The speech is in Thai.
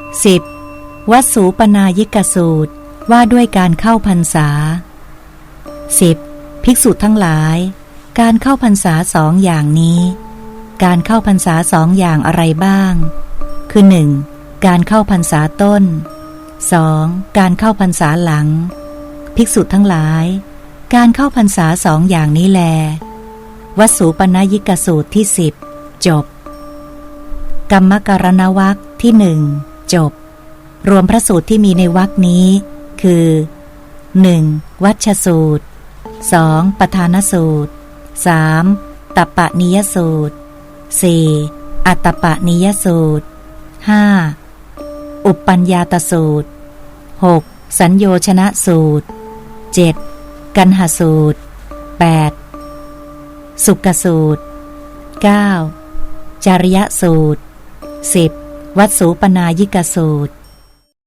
10. วัสูปนายิกสูตรว่าด้วยการเข้าพรรษา 10. ภิกษุทั้งหลาย การเข้าพรรษาสองอย่างนี้ การเข้าพรรษาสองอย่างอะไรบ้าง คือ 1. การเข้าพรรษาต้น 2. การเข้าพรรษาหลัง ภิกษุทั้งหลาย การเข้าพรรษาสองอย่างนี้แล วัสูปนายิกสูตรที่สิบจบ กรรมการณวักที่หนึ่ง จบ รวมพระสูตรที่มีในวักนี้ คือ 1. วัชสูตร 2. ปทานสูตร 3. ตัปปะนิยสูตร 4. อัตตปะนิยสูตร 5. อุปปัญญาตสูตร 6. สัญโยชนะสูตร 7. กันหสูตร 8. สุกสูตร 9. จาริยสูตร 10. วัดสูปนายิกสูตร